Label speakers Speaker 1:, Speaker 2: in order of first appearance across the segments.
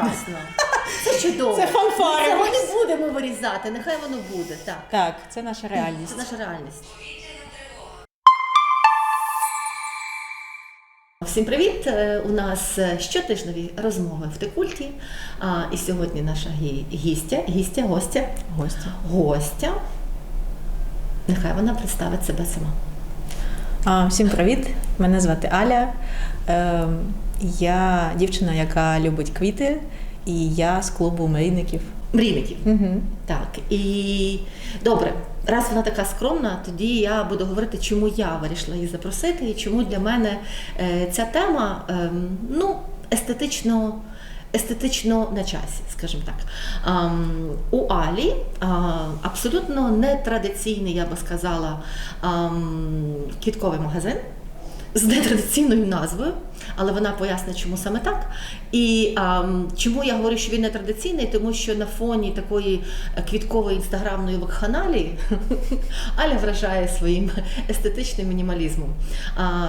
Speaker 1: прекрасно. Це чудово.
Speaker 2: Це фанфари.
Speaker 1: Ми не будемо вирізати, нехай воно буде. Так.
Speaker 2: Так, це наша реальність.
Speaker 1: Це наша реальність. Всім привіт! Е, У нас е, щотижневі розмови в Текульті. А, І сьогодні наша гі- гістя, гістя, гостя,
Speaker 2: Гості.
Speaker 1: гостя. Нехай вона представить себе сама.
Speaker 2: А, всім привіт! Мене звати Аля. Ем, я дівчина, яка любить квіти, і я з клубу мрійників.
Speaker 1: Мрійників.
Speaker 2: Угу.
Speaker 1: Так, і добре, раз вона така скромна, тоді я буду говорити, чому я вирішила її запросити, і чому для мене е, ця тема ем, ну, естетично. Естетично на часі, скажімо так. У Алі абсолютно нетрадиційний, я би сказала, ам, квітковий магазин з нетрадиційною назвою, але вона пояснить, чому саме так. І ам, чому я говорю, що він не традиційний, тому що на фоні такої е, квіткової інстаграмної вакханалії Аля вражає своїм естетичним мінімалізмом. А,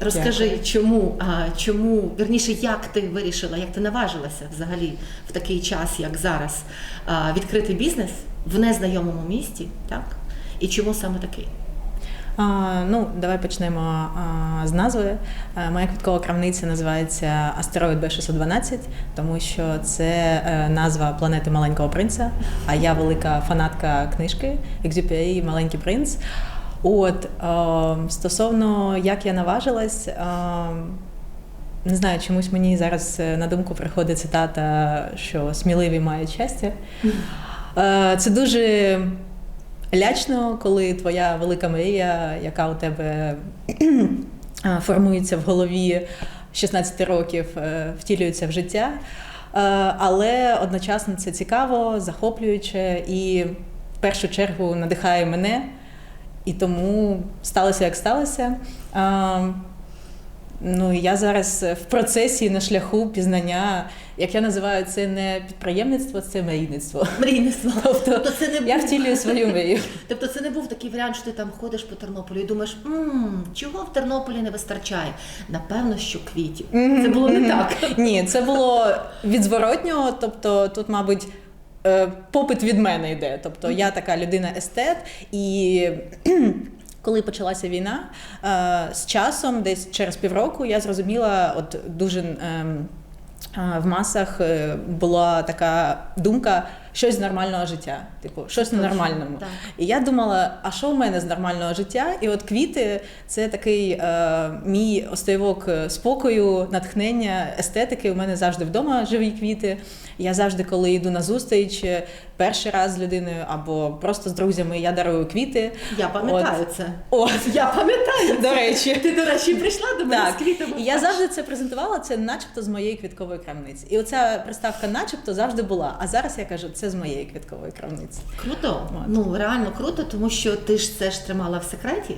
Speaker 1: Розкажи,
Speaker 2: Дякую.
Speaker 1: чому, а, чому, вірніше, як ти вирішила, як ти наважилася взагалі в такий час, як зараз, а, відкрити бізнес в незнайомому місті, так? І чому саме такий?
Speaker 2: Ну, давай почнемо з назви. А, моя квіткова крамниця називається Астероїд Б612, тому що це е, назва планети Маленького принца. А я велика фанатка книжки Екзюпері Маленький принц. От е, стосовно як я наважилась. Е, не знаю, чомусь мені зараз е, на думку приходить цитата, що сміливі мають щастя. Е, Це дуже лячно, коли твоя велика мрія, яка у тебе формується в голові 16 років, е, втілюється в життя. Е, Але одночасно це цікаво, захоплююче і в першу чергу надихає мене. І тому сталося, як сталося. Е, Ну, і я зараз в процесі на шляху пізнання, як я називаю, це не підприємництво, це мрійництво.
Speaker 1: Мрійництво.
Speaker 2: Тобто
Speaker 1: Тобто це не
Speaker 2: я втілюю свою мрію.
Speaker 1: Тобто це не був такий варіант, що ти там ходиш по Тернополю і думаєш, «М, чого в Тернополі не вистачає? Напевно, що квітів. Це було не так.
Speaker 2: Ні, це було від зворотнього, тобто тут, мабуть. е, Попит від мене йде. Тобто я така людина естет, і коли почалася війна, е, з часом, десь через півроку, я зрозуміла, от дуже ем, в масах е, була така думка щось з нормального життя. Типу, щось
Speaker 1: Точно,
Speaker 2: ненормальному.
Speaker 1: так.
Speaker 2: І я думала, а що в мене з нормального життя? І от квіти це такий е, мій островок е, спокою, натхнення, естетики. У мене завжди вдома живі квіти. Я завжди, коли йду на зустріч, е, перший раз з людиною або просто з друзями, я дарую квіти.
Speaker 1: Я пам'ятаю це.
Speaker 2: От,
Speaker 1: Я пам'ятаю.
Speaker 2: до речі.
Speaker 1: Ти, до речі, прийшла до мене
Speaker 2: Так,
Speaker 1: з квітами.
Speaker 2: і я завжди це презентувала, це начебто з моєї квіткової крамниці. І оця приставка начебто завжди була. А зараз я кажу, це з моєї квіткової крамниці.
Speaker 1: Круто.
Speaker 2: От.
Speaker 1: Ну реально круто, тому що ти ж це ж тримала в секреті.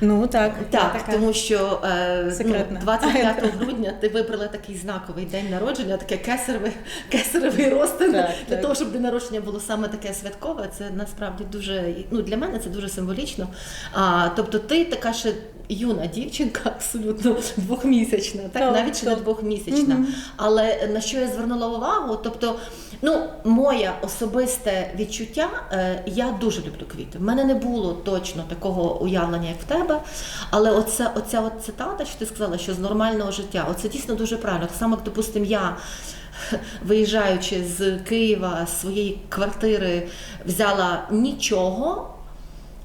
Speaker 2: Ну так,
Speaker 1: Так,
Speaker 2: така.
Speaker 1: тому що е, ну, 25 грудня ти вибрала такий знаковий день народження, таке кесареве, кесаревий розтин.
Speaker 2: Так,
Speaker 1: для
Speaker 2: так.
Speaker 1: того, щоб день народження було саме таке святкове. Це насправді дуже ну для мене це дуже символічно. А, тобто, ти така ще юна дівчинка, абсолютно двохмісячна, так
Speaker 2: Так,
Speaker 1: навіть ще не двохмісячна.
Speaker 2: Мгм.
Speaker 1: Але на що я звернула увагу? Тобто, ну, моє особисте відчуття, е, я дуже люблю квіти. В мене не було точно такого уявлення, як в тебе. Але оце, оця от цитата, що ти сказала, що з нормального життя, оце дійсно дуже правильно. Так само, як, допустимо, я. Виїжджаючи з Києва з своєї квартири, взяла нічого,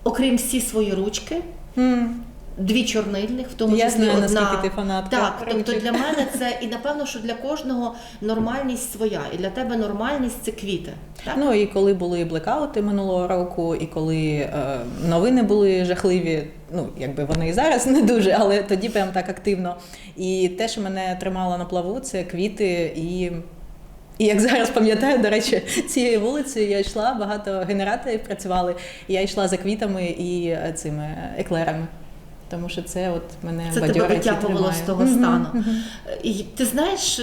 Speaker 1: окрім всі свої ручки,
Speaker 2: М.
Speaker 1: дві чорнильних, в тому
Speaker 2: Я
Speaker 1: числі
Speaker 2: знаю,
Speaker 1: одна.
Speaker 2: наскільки ти фанатка
Speaker 1: Так, тобто для мене це і напевно, що для кожного нормальність своя, і для тебе нормальність це квіти. Так?
Speaker 2: Ну і коли були блекаути минулого року, і коли е, новини були жахливі, ну якби вони і зараз не дуже, але тоді прям так активно. І те, що мене тримало на плаву, це квіти і. І як зараз пам'ятаю, до речі, цією вулицею я йшла, багато генераторів працювали, і я йшла за квітами і е, цими еклерами. Тому що це от мене
Speaker 1: Це тебе витягувало з того стану.
Speaker 2: мгм.
Speaker 1: І ти знаєш,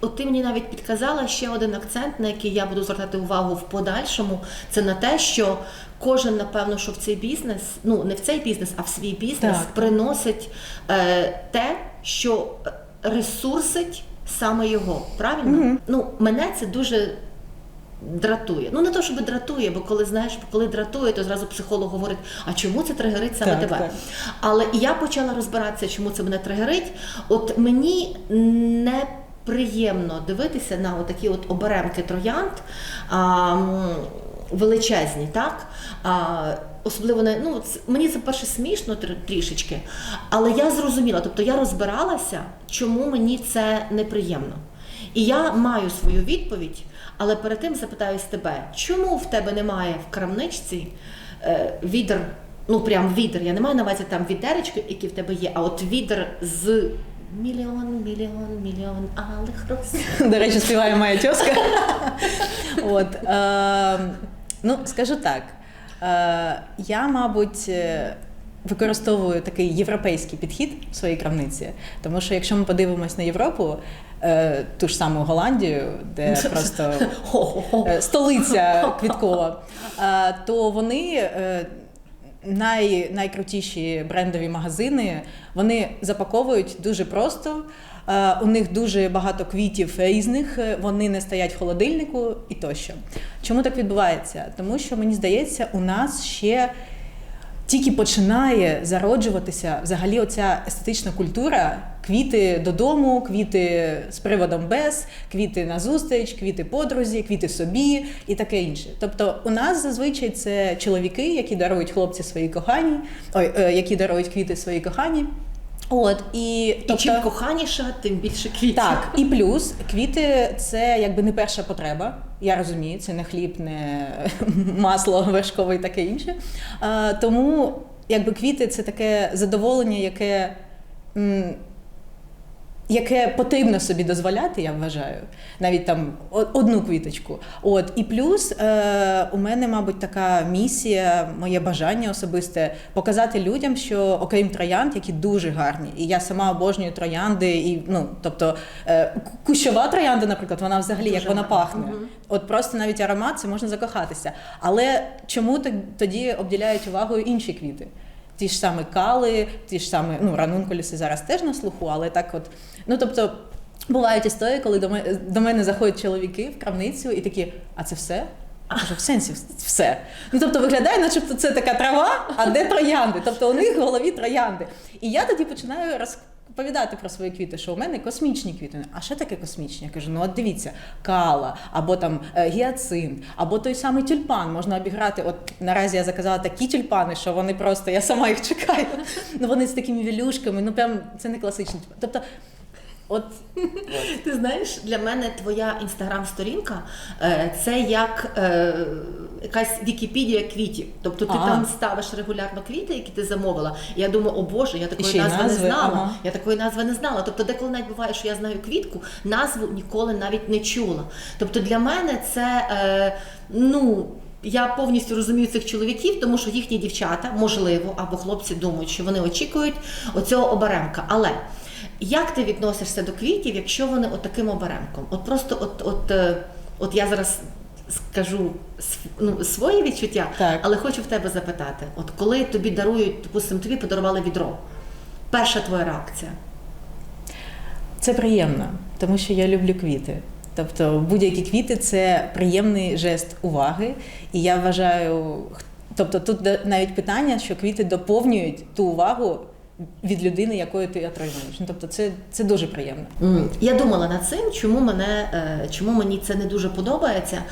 Speaker 1: от ти мені навіть підказала ще один акцент, на який я буду звертати увагу в подальшому. Це на те, що кожен, напевно, що в цей бізнес, ну не в цей бізнес, а в свій бізнес
Speaker 2: Так.
Speaker 1: приносить е, те, що ресурсить саме його. Правильно? Ну, мене це дуже дратує. Ну не то, щоб дратує, бо коли знаєш, коли дратує, то зразу психолог говорить, а чому це тригерить саме
Speaker 2: Так,
Speaker 1: тебе?
Speaker 2: так.
Speaker 1: Але я почала розбиратися, чому це мене тригерить. От мені неприємно дивитися на такі от оберемки троянд. А, Величезні, так? А, особливо не ну мені це перше смішно трішечки, але я зрозуміла, тобто я розбиралася, чому мені це неприємно. І я маю свою відповідь, але перед тим запитаюсь тебе, чому в тебе немає в крамничці е, відер, ну прям відер, я не маю на увазі там відеречки, які в тебе є, а от відер з мільйон, мільйон, мільйон алих роз.
Speaker 2: До речі, співає моя тьоска. От, е, ну, скажу так. Е, я, мабуть, е, використовую такий європейський підхід в своїй крамниці. Тому що якщо ми подивимось на Європу, ту ж саму Голландію, де просто е, столиця квіткова, е, то вони. е, Най, найкрутіші брендові магазини вони запаковують дуже просто. Е, У них дуже багато квітів різних, е, вони не стоять в холодильнику і тощо. Чому так відбувається? Тому що мені здається, у нас ще тільки починає зароджуватися взагалі оця естетична культура. Квіти додому, квіти з приводом без, квіти на зустріч, квіти подрузі, квіти собі і таке інше. Тобто, у нас зазвичай це чоловіки, які дарують хлопці свої кохані, ой, е, які дарують квіти своїй кохані. От і,
Speaker 1: І чим коханіша, тим більше квітів.
Speaker 2: так, і плюс квіти це якби не перша потреба. Я розумію, це не хліб, не масло вершкове і таке інше. Тому якби квіти це таке задоволення, яке. Яке потрібно собі дозволяти, я вважаю, навіть там одну квіточку. От і плюс е, у мене, мабуть, така місія, моє бажання особисте показати людям, що окрім троянд, які дуже гарні, і я сама обожнюю троянди, і ну тобто е, кущова троянда, наприклад, вона взагалі як вона пахне.
Speaker 1: Мгм.
Speaker 2: От просто навіть аромат це можна закохатися. Але чому тоді обділяють увагою інші квіти? Ті ж саме кали, ті ж саме ну, ранункуліси зараз теж на слуху, але так от. Ну тобто бувають історії, коли до мене, до мене заходять чоловіки в крамницю і такі, а це все? А кажу, в сенсі все. Ну тобто виглядає, начебто це така трава, а де троянди? Тобто у них в голові троянди. І я тоді починаю розповідати про свої квіти, що у мене космічні квіти. А що таке космічні? Я кажу, ну от дивіться, кала, або там е, гіацинт, або той самий тюльпан. Можна обіграти. От наразі я заказала такі тюльпани, що вони просто, я сама їх чекаю. Ну вони з такими вілюшками, ну прям це не класичні. Тобто, от
Speaker 1: Ти знаєш, для мене твоя інстаграм-сторінка е, це як е, якась Вікіпедія квітів. Тобто ти
Speaker 2: А.
Speaker 1: там ставиш регулярно квіти, які ти замовила. І я думаю, о Боже, я такої назви,
Speaker 2: назви,
Speaker 1: не знала.
Speaker 2: ага.
Speaker 1: Я такої назви не знала. Тобто, деколи навіть буває, що я знаю квітку, назву ніколи навіть не чула. Тобто для мене це е, ну. Я повністю розумію цих чоловіків, тому що їхні дівчата, можливо, або хлопці думають, що вони очікують оцього оберемка. Але як ти відносишся до квітів, якщо вони от таким оберемком? От просто от, от, е, от я зараз скажу ну, свої відчуття,
Speaker 2: Так.
Speaker 1: але хочу в тебе запитати: от коли тобі дарують, допустимо, тобі подарували відро, перша твоя реакція?
Speaker 2: Це приємно, тому що я люблю квіти. Тобто будь-які квіти це приємний жест уваги. І я вважаю, тобто тут навіть питання, що квіти доповнюють ту увагу від людини, якою ти отримуєш. Ну, тобто, це, це дуже приємно.
Speaker 1: Я думала над цим, чому мене, е, чому мені це не дуже подобається.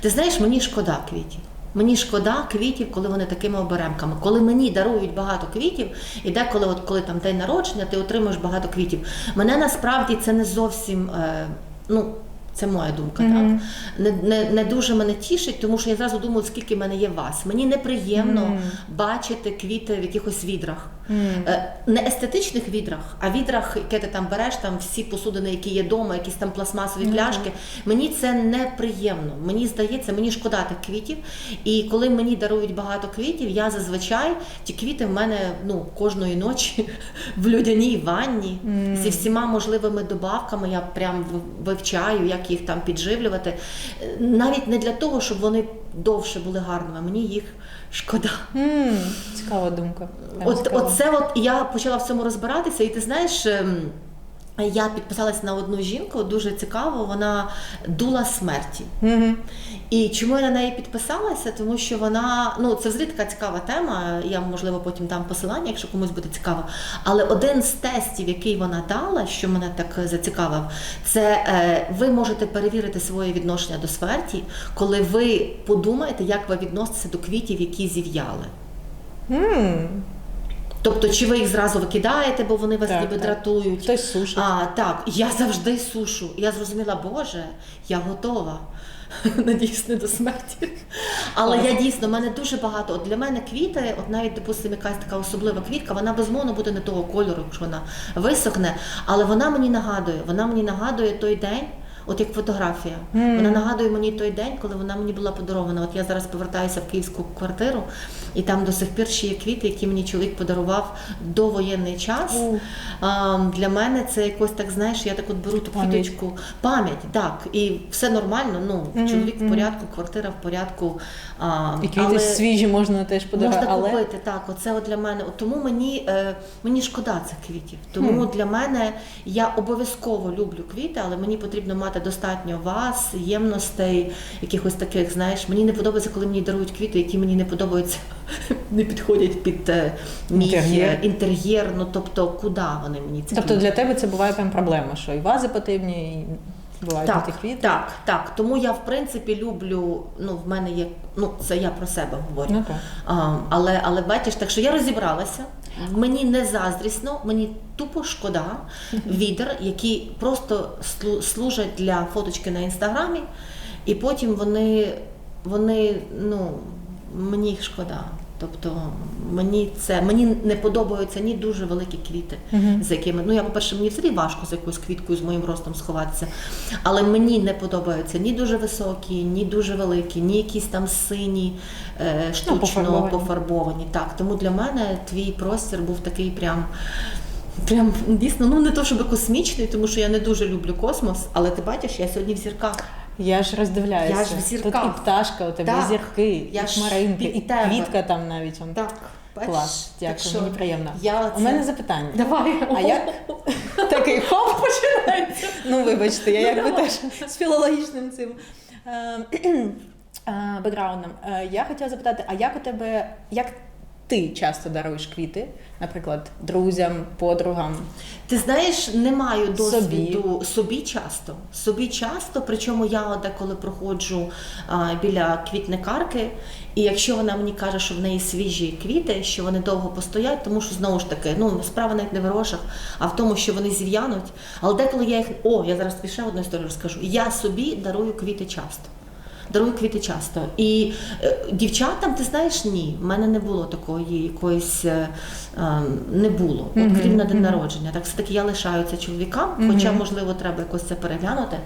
Speaker 1: Ти знаєш, мені шкода квітів. Мені шкода квітів, коли вони такими оберемками. Коли мені дарують багато квітів, і деколи, от коли там день народження, ти отримуєш багато квітів. Мене насправді це не зовсім. Е, ну, це моя думка,
Speaker 2: Мгм.
Speaker 1: так не, не, не дуже мене тішить, тому що я зразу думаю, скільки в мене є вас. Мені неприємно
Speaker 2: Мгм.
Speaker 1: бачити квіти в якихось відрах. Е, Не естетичних відрах, а відрах, яке ти там береш, там всі посудини, які є вдома, якісь там пластмасові пляшки. Мені це неприємно. Мені здається, мені шкода тих квітів. І коли мені дарують багато квітів, я зазвичай ті квіти в мене ну кожної ночі в людяній ванні зі всіма можливими добавками. Я прям вивчаю, як їх там підживлювати. Е, Навіть не для того, щоб вони довше були гарними. Мені їх шкода.
Speaker 2: Mm, Цікава думка.
Speaker 1: От,
Speaker 2: цікава.
Speaker 1: оце от я почала в цьому розбиратися, і ти знаєш. Я підписалась на одну жінку, дуже цікаво, вона дула смерті.
Speaker 2: Угу.
Speaker 1: І чому я на неї підписалася? Тому що вона, ну це взагалі така цікава тема. Я можливо потім дам посилання, якщо комусь буде цікаво. Але один з тестів, який вона дала, що мене так зацікавив, це е, ви можете перевірити своє відношення до смерті, коли ви подумаєте, як ви відноситеся до квітів, які зів'яли. Тобто, чи ви їх зразу викидаєте, бо вони вас
Speaker 2: Так,
Speaker 1: ніби
Speaker 2: так.
Speaker 1: дратують.
Speaker 2: Хтось сушить.
Speaker 1: А, так, я завжди сушу. Я зрозуміла, Боже, я готова. Надіюсь, не до смерті. Але я дійсно, в мене дуже багато. От для мене квіти, от навіть, допустимо, якась така особлива квітка, вона безумовно буде не того кольору, якщо вона висохне. Але вона мені нагадує, вона мені нагадує той день. От як фотографія, вона нагадує мені той день, коли вона мені була подарована. От я зараз повертаюся в київську квартиру, і там до сих пір ще є квіти, які мені чоловік подарував до воєнний час.
Speaker 2: Ух.
Speaker 1: А, для мене це якось так, знаєш, я так от беру ту квіточку, пам'ять, так, і все нормально. Ну, чоловік в порядку, квартира в порядку. А,
Speaker 2: І квіти свіжі можна теж подарувати.
Speaker 1: Можна
Speaker 2: але...
Speaker 1: купити, так. Оце от для мене. От тому мені, е, мені шкода цих квітів. Тому для мене я обов'язково люблю квіти, але мені потрібно мати достатньо вас, ємностей, якихось таких, знаєш. Мені не подобається, коли мені дарують квіти, які мені не подобаються, не підходять під е, мій
Speaker 2: Інтер'єр.
Speaker 1: інтер'єр. інтер'єр. Ну тобто, куди вони мені ці
Speaker 2: Тобто для тебе це буває прям проблема, що і вази потрібні, і бувають
Speaker 1: Так,
Speaker 2: квіти.
Speaker 1: так, так. Тому я в принципі люблю. Ну, в мене є. Ну, це я про себе говорю.
Speaker 2: Ну, так.
Speaker 1: А, але, але бачиш, так що я розібралася. Мені не заздрісно, мені тупо шкода відер, які просто слу- служать для фоточки на інстаграмі, і потім вони, вони ну, мені їх шкода. Тобто мені це мені не подобаються ні дуже великі квіти, з якими ну я по-перше, мені взагалі важко з якоюсь квіткою з моїм ростом сховатися. Але мені не подобаються ні дуже високі, ні дуже великі, ні якісь там сині, е, штучно
Speaker 2: пофарбовані.
Speaker 1: пофарбовані. Так, тому для мене твій простір був такий прям. Прям дійсно, ну не то щоб космічний, тому що я не дуже люблю космос, але ти бачиш, я сьогодні в зірках.
Speaker 2: Я ж роздивляюся.
Speaker 1: Я ж в
Speaker 2: Тут і пташка, у тебе
Speaker 1: Так.
Speaker 2: зірки,
Speaker 1: Я
Speaker 2: і хмаринки, і
Speaker 1: тебе.
Speaker 2: квітка там навіть. Он.
Speaker 1: Так?
Speaker 2: Клас,
Speaker 1: Так
Speaker 2: дякую,
Speaker 1: що
Speaker 2: мені приємно.
Speaker 1: Я
Speaker 2: У
Speaker 1: це-
Speaker 2: мене запитання.
Speaker 1: Давай.
Speaker 2: А як такий хоп починається? Ну, вибачте, я якби теж з філологічним цим е, е, бекграундом. Е, Я хотіла запитати, а як у тебе, як ти часто даруєш квіти, наприклад, друзям, подругам?
Speaker 1: Ти знаєш, не маю досвіду собі, часто. Собі часто, причому я деколи проходжу а, біля квітникарки, і якщо вона мені каже, що в неї свіжі квіти, що вони довго постоять, тому що знову ж таки, ну справа навіть не в грошах, а в тому, що вони зів'януть. Але деколи я їх. О, я зараз ще одну історію розкажу. Я собі дарую квіти часто. Дарую квіти часто. І е, дівчатам, ти знаєш, ні, в мене не було такої якоїсь е, е, не було. От крім на день народження. Так все-таки я лишаю це чоловікам, хоча, можливо, треба якось це переглянути.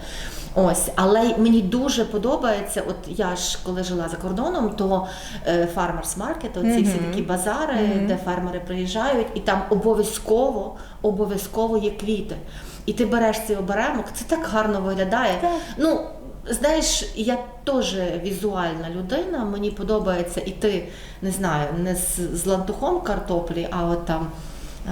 Speaker 1: Ось, але мені дуже подобається. От я ж коли жила за кордоном, то е, farmers market, оці всі такі базари, де фермери приїжджають, і там обов'язково, обов'язково є квіти. І ти береш цей оберемок, це так гарно виглядає. Ну, Знаєш, я теж візуальна людина, мені подобається іти, не знаю, не з, з лантухом картоплі, а от там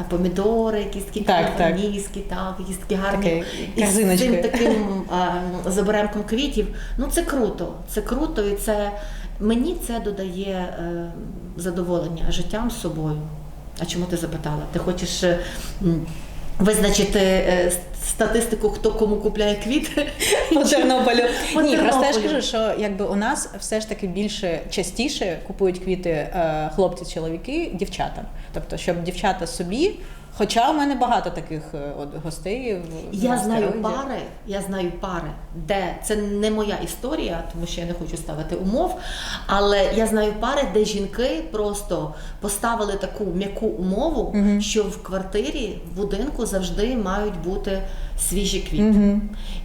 Speaker 1: помідори, якісь такі
Speaker 2: Так, так.
Speaker 1: каліфорнійські, так, якісь такі гарні. І з цим таким а, заберемком квітів. Ну це круто. Це круто, і це мені це додає е, задоволення життям з собою. А чому ти запитала? Ти хочеш е, визначити е, статистику, хто кому купляє квіти?
Speaker 2: По Тернополю.
Speaker 1: По
Speaker 2: Ні, просто я ж кажу, що якби у нас все ж таки більше частіше купують квіти е, хлопці, чоловіки, дівчата. Тобто, щоб дівчата собі. Хоча у мене багато таких е, от гостей
Speaker 1: Я
Speaker 2: на
Speaker 1: знаю пари, я знаю пари, де це не моя історія, тому що я не хочу ставити умов. Але я знаю пари, де жінки просто поставили таку м'яку умову, що в квартирі, в будинку завжди мають бути свіжі квіти.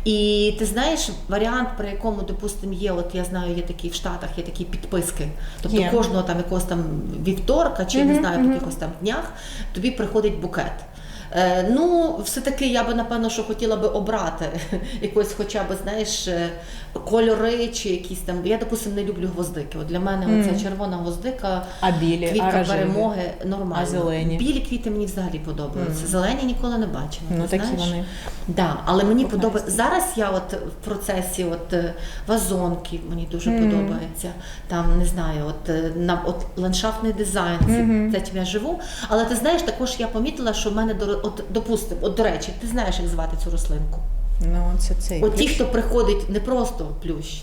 Speaker 1: І ти знаєш, варіант, при якому, допустимо, є, от я знаю, є такі в Штатах, є такі підписки. Тобто
Speaker 2: Є.
Speaker 1: кожного там якогось там вівторка чи не знаю, по якихось там днях тобі приходить букет. Е, ну, все-таки я би напевно, що хотіла би обрати якось, хоча б, знаєш, е, кольори чи якісь там. Я, допустим, не люблю гвоздики. От для мене
Speaker 2: Мгм.
Speaker 1: оця червона гвоздика.
Speaker 2: А білі,
Speaker 1: Квітка
Speaker 2: рожеві?
Speaker 1: перемоги нормально.
Speaker 2: А зелені?
Speaker 1: Білі квіти мені взагалі подобаються.
Speaker 2: Мгм.
Speaker 1: Зелені ніколи не бачила.
Speaker 2: Ну
Speaker 1: ти
Speaker 2: такі
Speaker 1: знаєш?
Speaker 2: вони.
Speaker 1: Да, але мені подобається. Зараз я от в процесі от е, вазонки мені дуже
Speaker 2: Мгм.
Speaker 1: подобається. Там не знаю, от е, на от ландшафтний дизайн, це,
Speaker 2: Мгм.
Speaker 1: це чим я живу. Але ти знаєш, також я помітила, що в мене от, допустим, от до речі, ти знаєш, як звати цю рослинку.
Speaker 2: Ну, це цей.
Speaker 1: От ті, хто приходить не просто в плющ,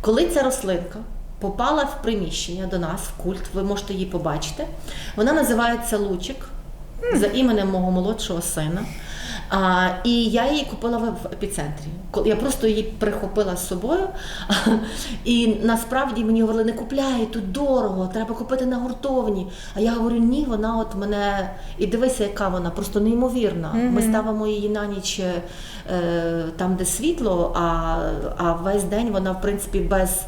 Speaker 1: коли ця рослинка попала в приміщення до нас, в культ, ви можете її побачити. Вона називається Лучик за іменем мого молодшого сина. А, і я її купила в епіцентрі. Я просто її прихопила з собою. І насправді мені говорили, не купляй, тут дорого, треба купити на гуртовні. А я говорю, ні, вона от мене. І дивися, яка вона, просто неймовірна. Ми ставимо її на ніч е, там, де світло, а, а весь день вона, в принципі, без.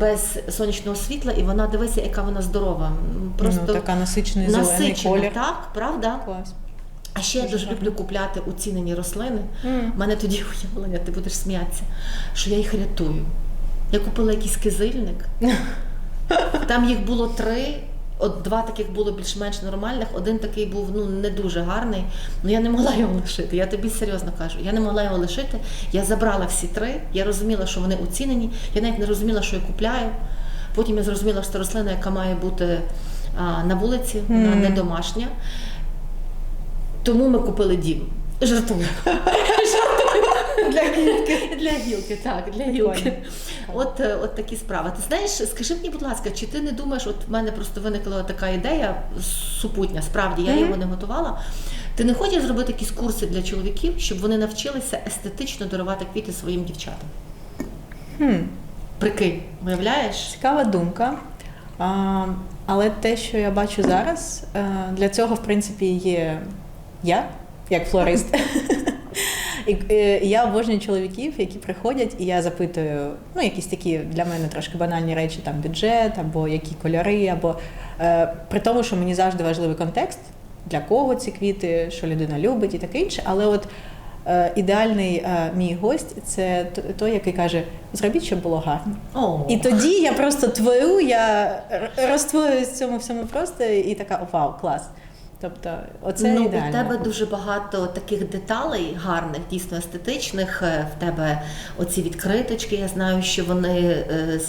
Speaker 1: Без сонячного світла, і вона дивися, яка вона здорова. Просто
Speaker 2: ну, така насичений зелений колір.
Speaker 1: так, правда?
Speaker 2: Клас.
Speaker 1: А ще я
Speaker 2: Дуже
Speaker 1: люблю купляти уцінені рослини. У мене тоді уявлення, ти будеш сміятися, що я їх рятую. Я купила якийсь кизильник. Там їх було три. От два таких було більш-менш нормальних, один такий був ну не дуже гарний. Ну я не могла його лишити. Я тобі серйозно кажу, я не могла його лишити. Я забрала всі три. Я розуміла, що вони оцінені. Я навіть не розуміла, що я купляю. Потім я зрозуміла, що це рослина, яка має бути а, на вулиці, вона
Speaker 2: Мгм.
Speaker 1: не домашня. Тому ми купили дім. Жартую.
Speaker 2: Для гілки.
Speaker 1: Для гілки, так, для гілки. От, е, от такі справи. Ти знаєш, скажи мені, будь ласка, чи ти не думаєш, от в мене просто виникла така ідея супутня, справді я його не готувала. Ти не хочеш зробити якісь курси для чоловіків, щоб вони навчилися естетично дарувати квіти своїм дівчатам?
Speaker 2: Хм.
Speaker 1: Прикинь, уявляєш?
Speaker 2: Цікава думка. А, але те, що я бачу зараз, е, для цього, в принципі, є я, як флорист. І е, я обожнюю чоловіків, які приходять, і я запитую, ну, якісь такі для мене трошки банальні речі, там бюджет, або які кольори, або е, при тому, що мені завжди важливий контекст, для кого ці квіти, що людина любить і таке інше. Але от е, ідеальний е, мій гость це той, який каже: зробіть, щоб було гарно.
Speaker 1: О,
Speaker 2: І тоді я просто творю, я р- розтворююсь в цьому всьому просто і така вау, клас. Тобто, оце
Speaker 1: ну,
Speaker 2: ідеально.
Speaker 1: у тебе дуже багато таких деталей гарних, дійсно естетичних. Е, В тебе оці відкриточки. Я знаю, що вони е,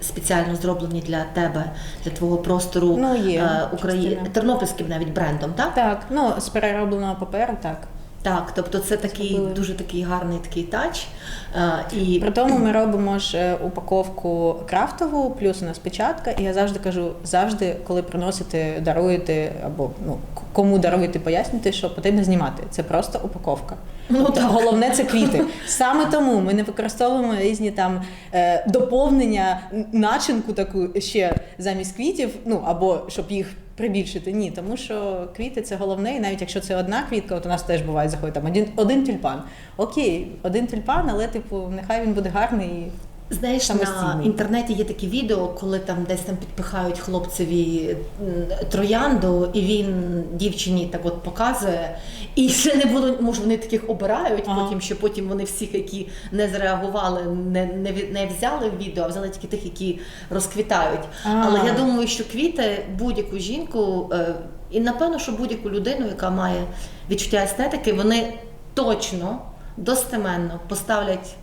Speaker 1: спеціально зроблені для тебе, для твого простору
Speaker 2: Ну,
Speaker 1: е, України тернопільським навіть брендом, так?
Speaker 2: Так, ну з переробленого паперу, так.
Speaker 1: Так, тобто це такий
Speaker 2: Зробили.
Speaker 1: дуже такий гарний такий тач. Е, І
Speaker 2: При тому ми робимо ж е, упаковку крафтову, плюс у нас печатка. І я завжди кажу, завжди, коли приносите, даруєте або ну кому даруєте, пояснюйте, що потрібно знімати. Це просто упаковка.
Speaker 1: Ну, так.
Speaker 2: Головне це квіти. Саме тому ми не використовуємо різні там е, доповнення, начинку таку ще замість квітів, ну або щоб їх прибільшити. Ні, тому що квіти це головне, і навіть якщо це одна квітка, от у нас теж буває заходить там один, один тюльпан. Окей, один тюльпан, але типу, нехай він буде гарний.
Speaker 1: Знаєш, на інтернеті є такі відео, коли там десь там підпихають хлопцеві троянду, і він дівчині так от показує. І ще не було, може, вони таких обирають
Speaker 2: Ага.
Speaker 1: потім, що потім вони всіх, які не зреагували, не, не, не взяли в відео, а взяли тільки тих, які розквітають.
Speaker 2: А.
Speaker 1: Але я думаю, що квіти будь-яку жінку, е, і напевно, що будь-яку людину, яка має відчуття естетики, вони точно, достеменно поставлять.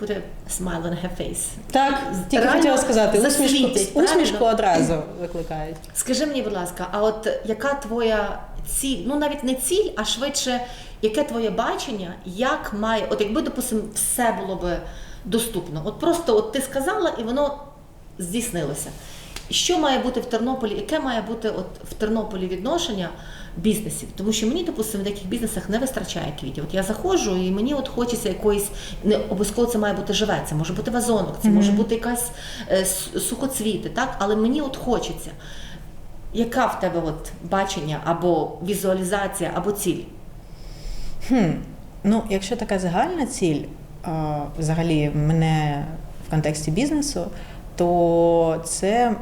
Speaker 1: Smile on her face.
Speaker 2: Так, тільки
Speaker 1: Реально
Speaker 2: хотіла сказати, усмішку, усмішку одразу викликають.
Speaker 1: Скажи мені, будь ласка, а от яка твоя ціль? Ну навіть не ціль, а швидше, яке твоє бачення, як має, от якби, допустимо, все було би доступно. От просто от ти сказала, і воно здійснилося. Що має бути в Тернополі? Яке має бути от в Тернополі відношення бізнесів? Тому що мені, допустимо, в деяких бізнесах не вистачає квітів. От я заходжу, і мені от хочеться якоїсь не обов'язково це має бути живе, це може бути вазонок, це може бути якась е, сухоцвіти, так? Але мені от хочеться. Яка в тебе от бачення або візуалізація, або ціль?
Speaker 2: Хм. Ну, якщо така загальна ціль, а, взагалі мене в контексті бізнесу, то це,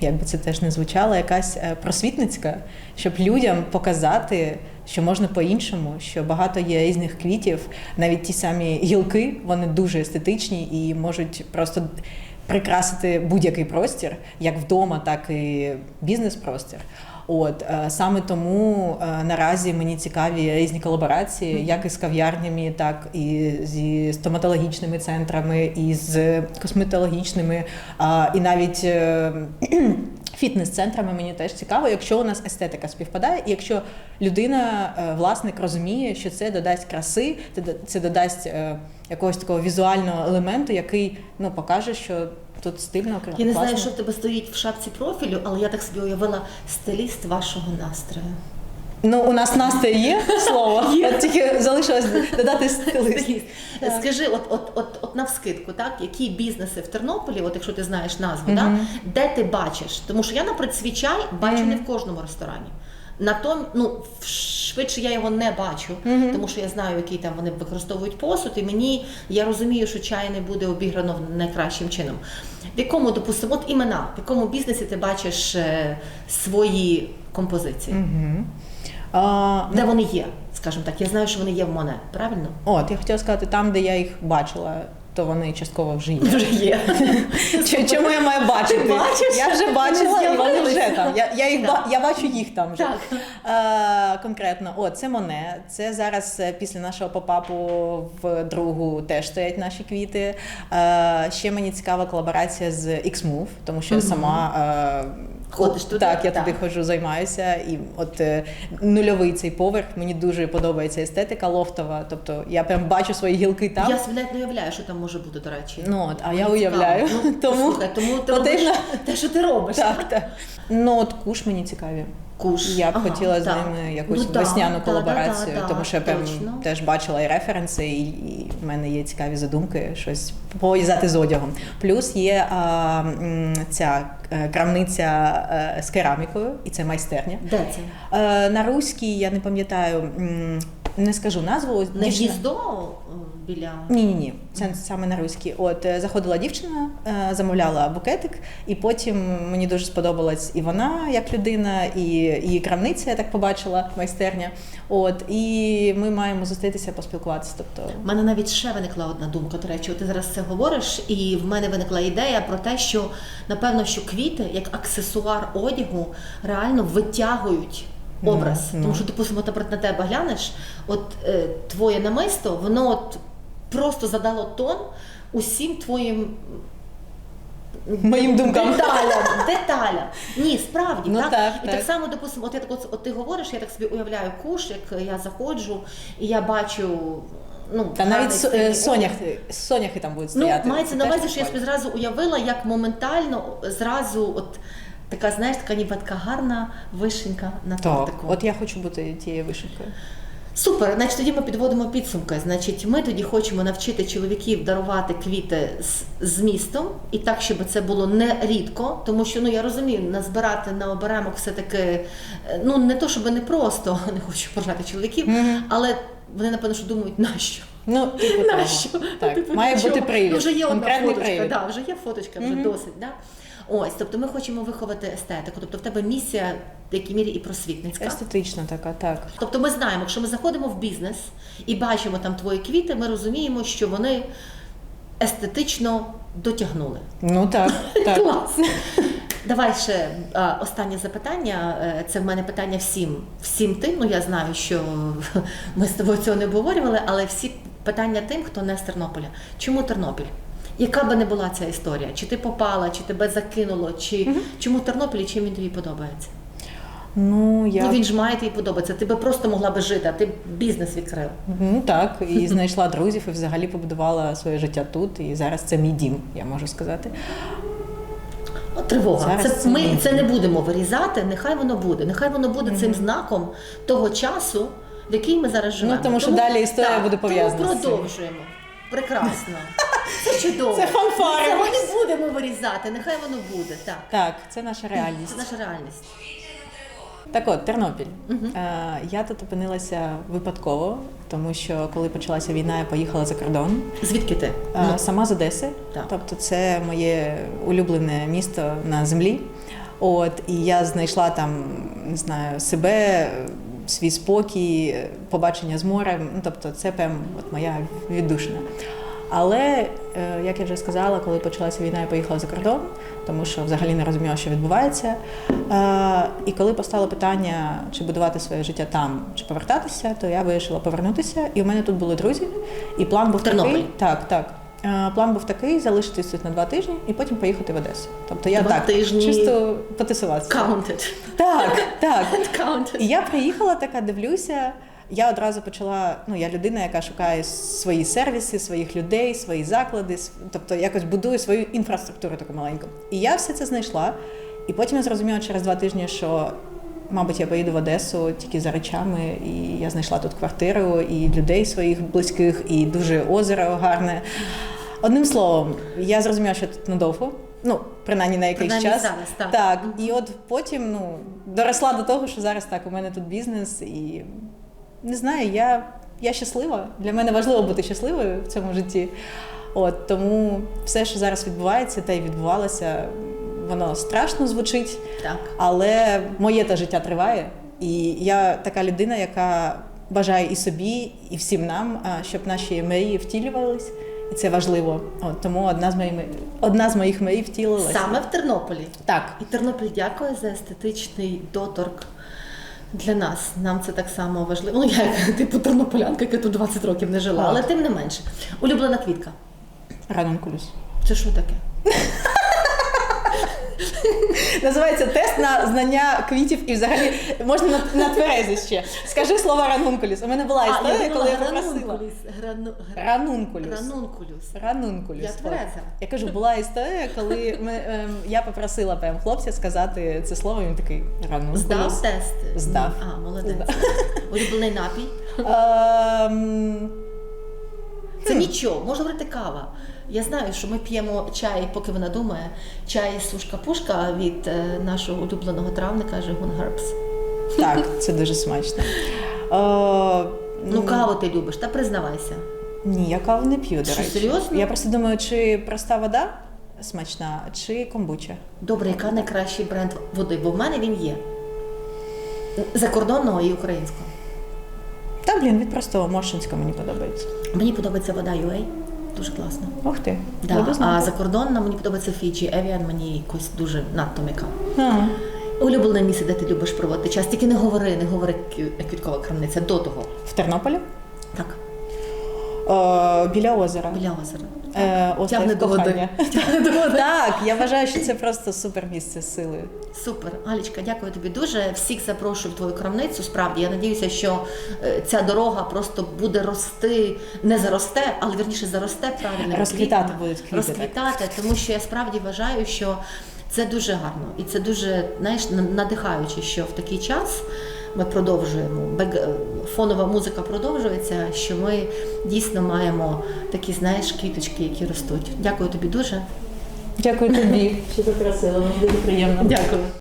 Speaker 2: як би це теж не звучало, якась е, просвітницька, щоб людям показати що можна по-іншому, що багато є різних квітів, навіть ті самі гілки, вони дуже естетичні і можуть просто прикрасити будь-який простір, як вдома, так і бізнес-простір. От е, саме тому е, наразі мені цікаві різні колаборації, як із кав'ярнями, так і зі стоматологічними центрами, і з косметологічними, і навіть. Фітнес-центрами мені теж цікаво, якщо у нас естетика співпадає, і якщо людина, е, власник розуміє, що це додасть краси, це додасть е, якогось такого візуального елементу, який ну покаже, що тут стильно кра-
Speaker 1: Я не знаю, що в тебе стоїть в шапці профілю, але я так собі уявила стиліст вашого настрою.
Speaker 2: Ну, у нас Настя є слово, От тільки залишилось додати стилист.
Speaker 1: Скажи, от, от, от, от навскидку, так, які бізнеси в Тернополі, от якщо ти знаєш назву, так, де ти бачиш? Тому що я, наприклад, свій чай бачу не в кожному ресторані. На том, ну швидше я його не бачу, тому що я знаю, який там вони використовують посуд, і мені я розумію, що чай не буде обіграно найкращим чином. В якому, допустимо, от імена, в якому бізнесі ти бачиш е, свої композиції?
Speaker 2: Мгм. А,
Speaker 1: Де вони є? Скажімо так, я знаю, що вони є в Моне, правильно?
Speaker 2: От, я хотіла сказати, там, де я їх бачила, то вони частково вже є.
Speaker 1: Вже є.
Speaker 2: Чому я маю бачити?
Speaker 1: Ти бачиш?
Speaker 2: Я вже бачила, і вони вже там. Я, я, їх, ба- я бачу їх там вже.
Speaker 1: Так.
Speaker 2: Е, конкретно, о, це Моне. Це зараз е, після нашого попапу в другу теж стоять наші квіти. Е, ще мені цікава колаборація з X-Move, тому що я сама.
Speaker 1: Ходиш туди?
Speaker 2: Так, я
Speaker 1: Так.
Speaker 2: туди ходжу, займаюся. І от е, нульовий цей поверх мені дуже подобається естетика лофтова. Тобто я прям бачу свої гілки там.
Speaker 1: Я собі навіть не уявляю, що там може бути, до речі.
Speaker 2: Ну от, а
Speaker 1: Мені
Speaker 2: я уявляю.
Speaker 1: Ну,
Speaker 2: тому
Speaker 1: слухай, тому ти робиш те, що ти робиш.
Speaker 2: Так, так. Ну от куш мені цікаві.
Speaker 1: Куш.
Speaker 2: Я б
Speaker 1: Ага,
Speaker 2: хотіла з
Speaker 1: так.
Speaker 2: ними якусь
Speaker 1: Ну,
Speaker 2: весняну
Speaker 1: да,
Speaker 2: колаборацію,
Speaker 1: да,
Speaker 2: тому що я прям
Speaker 1: точно.
Speaker 2: теж бачила і референси, і, і в мене є цікаві задумки, щось пов'язати з одягом. Плюс є а, ця е, крамниця е, з керамікою, і це майстерня.
Speaker 1: Де це?
Speaker 2: Е, На руській я не пам'ятаю, не скажу назву.
Speaker 1: Не е, біля.
Speaker 2: ні, ні, ні, це саме на руській. От е, заходила дівчина, е, замовляла букетик, і потім мені дуже сподобалась і вона як людина, і її крамниця, я так побачила, майстерня. От і ми маємо зустрітися, поспілкуватися. Тобто,
Speaker 1: У мене навіть ще виникла одна думка. До речі, ти зараз це говориш, і в мене виникла ідея про те, що напевно, що квіти як аксесуар одягу реально витягують образ.
Speaker 2: Ну, ну.
Speaker 1: Тому що, допустимо, от, наприклад, на тебе глянеш, от е, твоє намисто, воно от просто задало тон усім твоїм.
Speaker 2: Моїм думкам.
Speaker 1: Деталям, деталям. Ні, справді,
Speaker 2: Ну
Speaker 1: так?
Speaker 2: так,
Speaker 1: і
Speaker 2: так.
Speaker 1: так само, допустимо, от я так от, от ти говориш, я так собі уявляю куш, як я заходжу, і я бачу. Ну,
Speaker 2: та навіть соняхи, соняхи там будуть
Speaker 1: Ну,
Speaker 2: стояти.
Speaker 1: мається на увазі, що я собі зразу уявила, як моментально зразу от така, знаєш, така ніби така гарна вишенька на
Speaker 2: Так,
Speaker 1: тортику.
Speaker 2: от я хочу бути тією вишенкою.
Speaker 1: Супер, значить тоді ми підводимо підсумки. Значить, ми тоді хочемо навчити чоловіків дарувати квіти з змістом, і так, щоб це було не рідко, тому що ну я розумію, назбирати на оберемок все таки е, ну не то, щоб не просто, не хочу пожати чоловіків, але вони напевно, що думають, нащо.
Speaker 2: Ну, типу.
Speaker 1: Нащо?
Speaker 2: Так,
Speaker 1: Типу,
Speaker 2: має
Speaker 1: нічого.
Speaker 2: бути привід.
Speaker 1: Ну, вже є одна
Speaker 2: конкретний
Speaker 1: фоточка,
Speaker 2: привід.
Speaker 1: да, вже є фоточка, вже досить. Да? Ось, тобто ми хочемо виховати естетику. Тобто в тебе місія в якій мірі і просвітницька.
Speaker 2: Естетична така, так.
Speaker 1: Тобто ми знаємо, якщо ми заходимо в бізнес і бачимо там твої квіти, ми розуміємо, що вони естетично дотягнули.
Speaker 2: Ну так, так.
Speaker 1: Клас. Давай ще а, останнє запитання. Е, Це в мене питання всім, всім тим. Ну я знаю, що ми з тобою цього не обговорювали, але всі питання тим, хто не з Тернополя. Чому Тернопіль? Яка би не була ця історія? Чи ти попала, чи тебе закинуло, чи чому Тернопіль і чим він тобі подобається?
Speaker 2: Ну, я
Speaker 1: Ну він ж має тобі подобатися. Ти би просто могла би жити, а ти бізнес відкрив.
Speaker 2: Ну так, і знайшла друзів, і взагалі побудувала своє життя тут. І зараз це мій дім, я можу сказати.
Speaker 1: От тривога.
Speaker 2: Зараз
Speaker 1: Це,
Speaker 2: це
Speaker 1: ми це не будемо вирізати. Нехай воно буде. Нехай воно буде цим знаком того часу, в який ми зараз живемо.
Speaker 2: Ну, тому що далі історія буде пов'язана
Speaker 1: Тому продовжуємо. Прекрасно. Це чудово.
Speaker 2: Це фанфари.
Speaker 1: Це ми не будемо вирізати. Нехай воно буде. Так.
Speaker 2: Так, це наша
Speaker 1: Це
Speaker 2: реальність.
Speaker 1: наша реальність.
Speaker 2: Так от, Тернопіль. Е, Я тут опинилася випадково, тому що коли почалася війна, я поїхала за кордон.
Speaker 1: Звідки ти?
Speaker 2: Е, Сама з Одеси,
Speaker 1: Так.
Speaker 2: тобто це моє улюблене місто на землі. От і я знайшла там, не знаю, себе свій спокій, побачення з морем. Ну, тобто, це прям от моя віддушина. Але, е, як я вже сказала, коли почалася війна, я поїхала за кордон, тому що взагалі не розуміла, що відбувається. Е, І коли постало питання, чи будувати своє життя там, чи повертатися, то я вирішила повернутися. І у мене тут були друзі. І план був
Speaker 1: В
Speaker 2: такий. Так, так. Е, План був такий залишитись тут на два тижні і потім поїхати в Одесу. Тобто я
Speaker 1: Два
Speaker 2: так
Speaker 1: тижні.
Speaker 2: чисто потусуватися.
Speaker 1: Counted.
Speaker 2: Так, так.
Speaker 1: Counted.
Speaker 2: І я приїхала, така дивлюся. Я одразу почала. Ну, я людина, яка шукає свої сервіси, своїх людей, свої заклади, тобто якось будую свою інфраструктуру таку маленьку. І я все це знайшла. І потім я зрозуміла через два тижні, що, мабуть, я поїду в Одесу тільки за речами, і я знайшла тут квартиру, і людей своїх близьких, і дуже озеро гарне. Одним словом, я зрозуміла, що тут надовго. Ну, принаймні на якийсь
Speaker 1: Принаймні
Speaker 2: час.
Speaker 1: зараз, так.
Speaker 2: так. І от потім ну, доросла до того, що зараз так, у мене тут бізнес, і не знаю, я, я щаслива. Для мене важливо бути щасливою в цьому житті. От тому все, що зараз відбувається, та й відбувалося, воно страшно звучить,
Speaker 1: Так.
Speaker 2: але моє та життя триває. І я така людина, яка бажає і собі, і всім нам, щоб наші мрії втілювались. І це важливо. От тому одна з моїх одна з моїх мрій втілилася.
Speaker 1: Саме в Тернополі.
Speaker 2: Так.
Speaker 1: І Тернопіль дякує за естетичний доторк для нас. Нам це так само важливо. Ну, я як типу тернополянка, яка тут 20 років не жила, але тим не менше. Улюблена квітка.
Speaker 2: Ранункулюс.
Speaker 1: Це що таке?
Speaker 2: Називається тест на знання квітів і взагалі можна на, на тверезі ще. Скажи слово ранункулюс. У мене була історія, коли я попросила.
Speaker 1: Грану... гра-
Speaker 2: Ранункулюс. Ранункулюс.
Speaker 1: Я твереза.
Speaker 2: Я кажу, була історія, коли ми, ем, я попросила прям хлопця сказати це слово, і він такий ранункулюс.
Speaker 1: Здав тест?
Speaker 2: Здав.
Speaker 1: А, молодець. Улюблений напій.
Speaker 2: Ем,
Speaker 1: Це нічого, може говорити кава. Я знаю, що ми п'ємо чай, поки вона думає. Чай сушка-пушка від е, нашого улюбленого травника Жигун Herbs.
Speaker 2: так, це дуже смачно. Е,
Speaker 1: Ну, каву ти любиш, та признавайся.
Speaker 2: Ні, я каву не п'ю, до речі.
Speaker 1: серйозно?
Speaker 2: Я просто думаю, чи проста вода смачна, чи комбуча.
Speaker 1: Добре, яка найкращий бренд води? Бо в мене він є. Закордонного і українського.
Speaker 2: Та блін, від простого Моршинського мені подобається.
Speaker 1: Мені подобається вода UA. Дуже класно.
Speaker 2: Ох ти.
Speaker 1: Да. А закордонна мені подобається Фіджі. Евіан мені якось дуже надто м'яка.
Speaker 2: А.
Speaker 1: Улюблене місце, де ти любиш проводити час. Тільки не говори, не говори квіткова крамниця до того.
Speaker 2: В Тернополі?
Speaker 1: Так,
Speaker 2: Е, біля озера.
Speaker 1: біля озера.
Speaker 2: Е, острів
Speaker 1: Тягне до води.
Speaker 2: кохання.
Speaker 1: Тягне до води.
Speaker 2: Так, я вважаю, що це просто супер місце з силою.
Speaker 1: Супер, Алічка, дякую тобі дуже. Всіх запрошую в твою крамницю. Справді, я надіюся, що е, ця дорога просто буде рости, не заросте, але вірніше заросте правильно.
Speaker 2: Розквітати
Speaker 1: квітне.
Speaker 2: будуть квіти,
Speaker 1: Розквітати, тому що я справді вважаю, що це дуже гарно і це дуже знаєш, на- надихаюче, що в такий час. Ми продовжуємо, бек- фонова музика продовжується, що ми дійсно маємо такі, знаєш, квіточки, які ростуть. Дякую тобі дуже.
Speaker 2: Дякую тобі, що запросила, мені дуже приємно.
Speaker 1: Дякую.